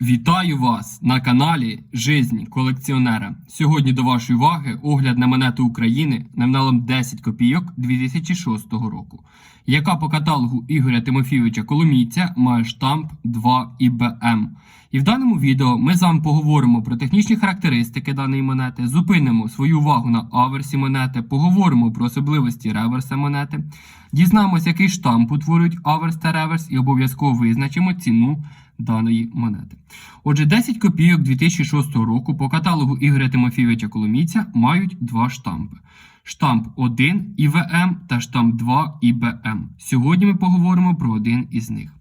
Вітаю вас на каналі Жизнь колекціонера. Сьогодні до вашої уваги огляд на монету України номіналом 10 копійок 2006 року, яка по каталогу Ігоря Тимофійовича Коломійця має штамп 2 ІБМ. І в даному відео ми з вами поговоримо про технічні характеристики даної монети, зупинимо свою увагу на аверсі монети, поговоримо про особливості реверса монети, дізнаємося, який штамп утворюють аверс та реверс, і обов'язково визначимо ціну даної монети. Отже, 10 копійок 2006 року по каталогу Ігоря Тимофійовича Коломійця мають два штампи: штамп 1 ІВМ та штамп 2 ІБМ. Сьогодні ми поговоримо про один із них.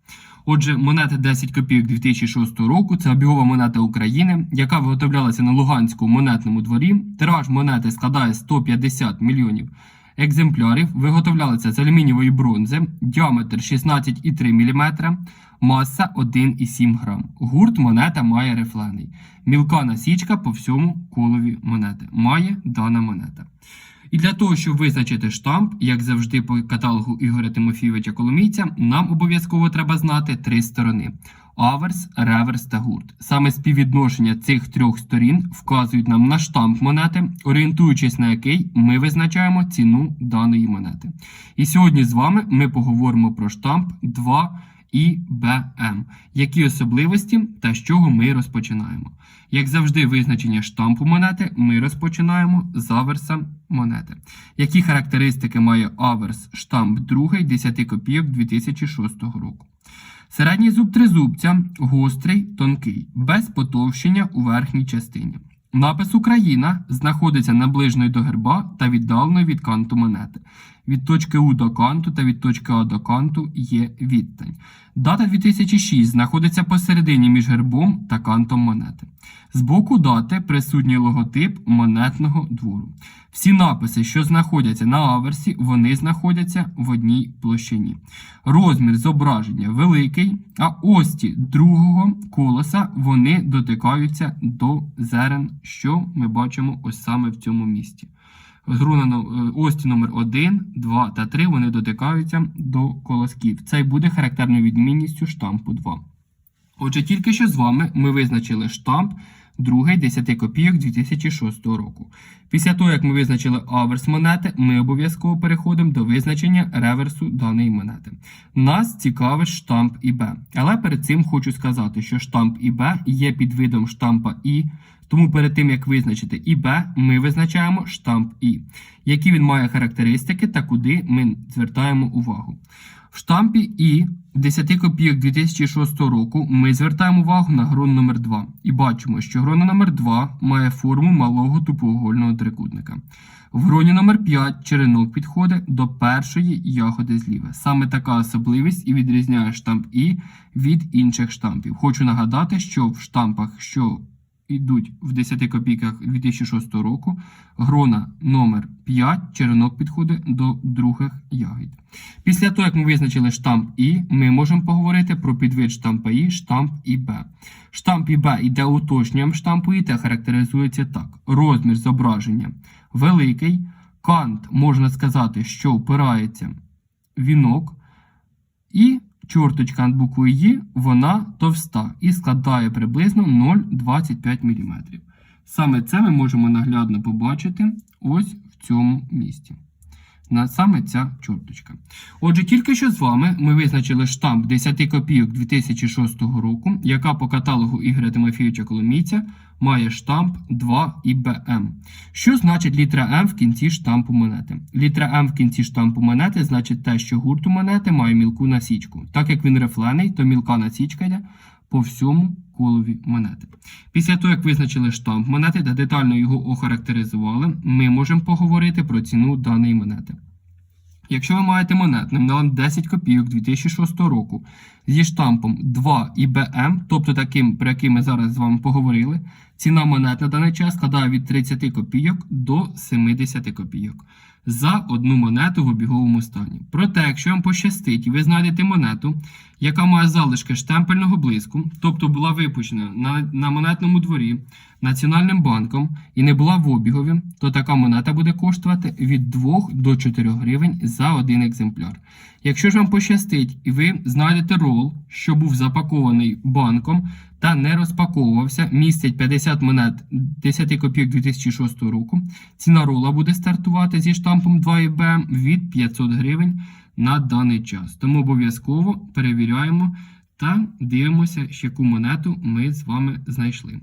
Отже, монета 10 копійок 2006 року це обігова монета України, яка виготовлялася на Луганському монетному дворі. Тираж монети складає 150 мільйонів екземплярів. Виготовлялися з алюмінієвої бронзи, діаметр 16,3 мм, маса 1,7 грам. Гурт монета має рифлений. Мілка насічка по всьому колові монети. Має дана монета. І для того, щоб визначити штамп, як завжди по каталогу Ігоря Тимофійовича Коломійця, нам обов'язково треба знати три сторони: аверс, реверс та гурт. Саме співвідношення цих трьох сторін вказують нам на штамп монети, орієнтуючись на який ми визначаємо ціну даної монети. І сьогодні з вами ми поговоримо про штамп 2 і БМ. Які особливості та з чого ми розпочинаємо? Як завжди, визначення штампу монети ми розпочинаємо з аверса монети. Які характеристики має аверс штамп 2 10 копійок 2006 року? Середній зуб тризубця гострий, тонкий, без потовщення у верхній частині. Напис Україна знаходиться наближною до герба та віддаленою від канту монети. Від точки У до канту та від точки А до канту є відстань. Дата 2006 знаходиться посередині між гербом та кантом монети. З боку дати присутній логотип монетного двору. Всі написи, що знаходяться на аверсі, вони знаходяться в одній площині. Розмір зображення великий, а ості другого колоса вони дотикаються до зерен, що ми бачимо ось саме в цому місці. Груна е, ості номер 1, 2 та 3 вони дотикаються до колосків. Це й буде характерною відмінністю штампу 2. Отже, тільки що з вами ми визначили штамп другий 10 копійок 2006 року. Після того, як ми визначили аверс монети, ми обов'язково переходимо до визначення реверсу даної монети. Нас цікавить штамп ІБ. Але перед цим хочу сказати, що штамп ІБ є підвидом штампа І. Тому перед тим як визначити ІБ, ми визначаємо штамп І, які він має характеристики та куди ми звертаємо увагу. В штампі І 10 копійок 2006 року ми звертаємо увагу на грон номер 2 і бачимо, що грона номер 2 має форму малого тупоугольного трикутника. В гроні номер 5 черенок підходить до першої ягоди зліва. Саме така особливість і відрізняє штамп І від інших штампів. Хочу нагадати, що в штампах, що йдуть в 10 копійках 2006 року, грона номер 5 черенок підходить до других ягід. Після того, як ми визначили штамп І, ми можемо поговорити про підвид штампа І, штамп ІБ. Штамп ІБ йде уточненням штампу І та характеризується так: розмір зображення великий, кант, можна сказати, що впирається в вінок, і чорточка над буквою Є, вона товста і складає приблизно 0,25 мм. Саме це ми можемо наглядно побачити ось в цьому місці. На саме ця чорточка. Отже, тільки що з вами ми визначили штамп 10 копійок 2006 року, яка по каталогу Ігоря Тимофійовича Коломійця має штамп 2 ІБМ. Що значить літера М в кінці штампу монети? Літера М в кінці штампу монети значить те, що гурт монети має мілку насічку. Так як він рифлений, то мілка насічка по всьому колові монети. Після того, як визначили штамп монети та детально його охарактеризували, ми можемо поговорити про ціну даної монети. Якщо ви маєте монет номіналом 10 копійок 2006 року зі штампом 2 ІБМ, тобто таким, про який ми зараз з вами поговорили, ціна монет на даний час складає від 30 копійок до 70 копійок за одну монету в обіговому стані. Проте, якщо вам пощастить і ви знайдете монету, яка має залишки штемпельного блиску, тобто була випущена на, на монетному дворі Національним банком і не була в обігові, то така монета буде коштувати від 2 до 4 гривень за один екземпляр. Якщо ж вам пощастить і ви знайдете розмір, рол, що був запакований банком та не розпаковувався, містять 50 монет 10 копійок 2006 року. Ціна рола буде стартувати зі штампом 2 ібм від 500 гривень на даний час. Тому обов'язково перевіряємо та дивимося, яку монету ми з вами знайшли.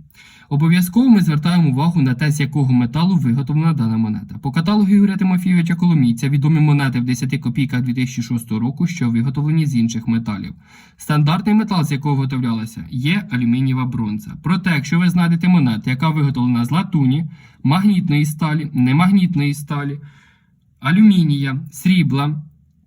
Обов'язково ми звертаємо увагу на те, з якого металу виготовлена дана монета. По каталогу Юрія Тимофійовича Коломійця відомі монети в 10 копійках 2006 року, що виготовлені з інших металів. Стандартний метал, з якого виготовлялася, є алюмінієва бронза. Проте, якщо ви знайдете монету, яка виготовлена з латуні, магнітної сталі, немагнітної сталі, алюмінія, срібла,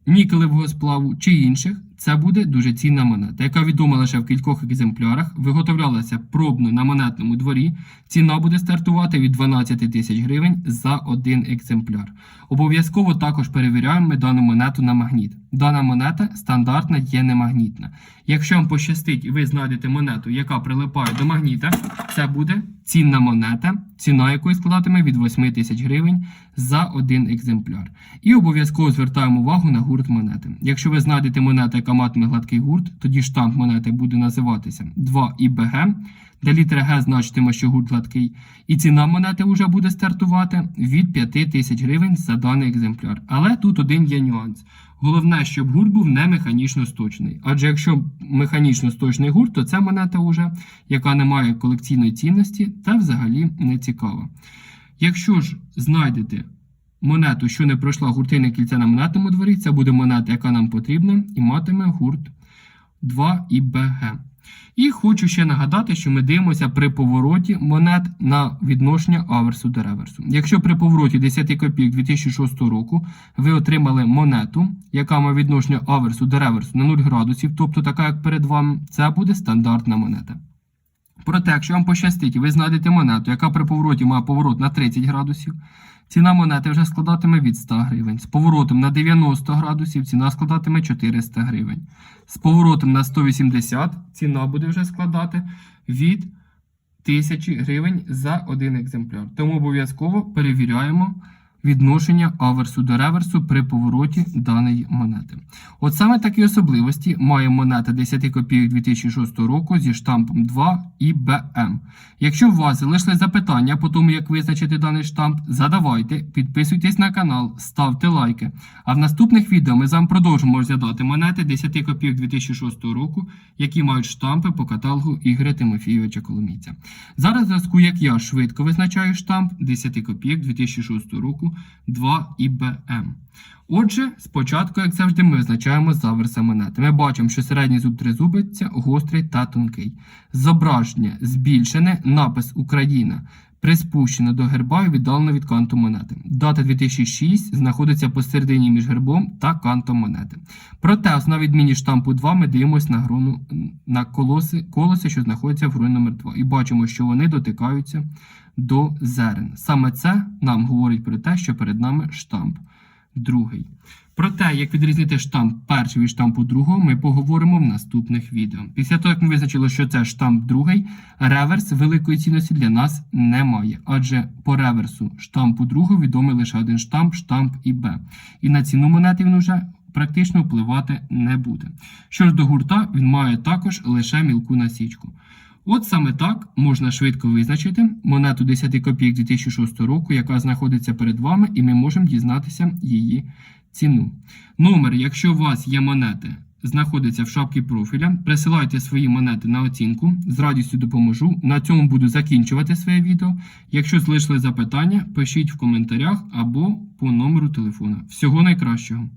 нікелевого сплаву чи інших, це буде дуже цінна монета, яка відома лише в кількох екземплярах, виготовлялася пробно на монетному дворі. Ціна буде стартувати від 12 тисяч гривень за один екземпляр. Обов'язково також перевіряємо дану монету на магніт. Дана монета стандартна є немагнітна. Якщо вам пощастить і ви знайдете монету, яка прилипає до магніта, це буде цінна монета, ціна якої складатиме від 8 тисяч гривень за один екземпляр. І обов'язково звертаємо увагу на гурт монети. Якщо ви знайдете монету, яка матиме гладкий гурт, тоді штамп монети буде називатися 2ІБГ, де літера Г значитиме, що гурт гладкий. І ціна монети вже буде стартувати від 5 тисяч гривень за даний екземпляр. Але тут один є нюанс. Головне, щоб гурт був не механічно сточний. Адже якщо механічно сточний гурт, то ця монета уже, яка не має колекційної цінності та взагалі не цікава. Якщо ж знайдете монету, що не пройшла гуртине кільце на монетному дворі, це буде монета, яка нам потрібна, і матиме гурт 2 і БГ. І хочу ще нагадати, що ми дивимося при повороті монет на відношення аверсу до реверсу. Якщо при повороті 10 копійок 2006 року ви отримали монету, яка має відношення аверсу до реверсу на 0 градусів, тобто така, як перед вами, це буде стандартна монета. Проте, якщо вам пощастить, ви знайдете монету, яка при повороті має поворот на 30 градусів, ціна монети вже складатиме від 100 гривень. З поворотом на 90 градусів ціна складатиме 400 гривень. З поворотом на 180 ціна буде вже складати від 1000 гривень за один екземпляр. Тому обов'язково перевіряємо відношення аверсу до реверсу при повороті даної монети. От саме такі особливості має монета 10 копійок 2006 року зі штампом 2 і БМ. Якщо у вас залишили запитання по тому, як визначити даний штамп, задавайте, підписуйтесь на канал, ставте лайки. А в наступних відео ми з вами продовжимо розглядати монети 10 копійок 2006 року, які мають штампи по каталогу Ігоря Тимофійовича Коломійця. Зараз в зв'язку, як я швидко визначаю штамп 10 копійок 2006 року 2 ІБМ. Отже, спочатку, як завжди, ми визначаємо заверса монети. Ми бачимо, що середній зуб тризубиця гострий та тонкий. Зображення збільшене, напис Україна. Приспущено до герба і віддалено від канту монети. Дата 2006 знаходиться посередині між гербом та кантом монети. Проте, на відміні штампу 2, ми дивимося на груну на колоси, колоси, що знаходяться в груні номер 2 і бачимо, що вони дотикаються до зерен. Саме це нам говорить про те, що перед нами штамп другий. Про те, як відрізнити штамп перший від штампу другого, ми поговоримо в наступних відео. Після того, як ми визначили, що це штамп другий, реверс великої цінності для нас немає, адже по реверсу штампу другого відомий лише один штамп, штамп і Б. І на ціну монети він уже практично впливати не буде. Що ж до гурта, він має також лише мілку насічку. От саме так можна швидко визначити монету 10 копійок 2006 року, яка знаходиться перед вами, і ми можемо дізнатися її ціну. Номер, якщо у вас є монети, знаходиться в шапці профіля. Присилайте свої монети на оцінку. З радістю допоможу. На цьому буду закінчувати своє відео. Якщо залишили запитання, пишіть в коментарях або по номеру телефона. Всього найкращого!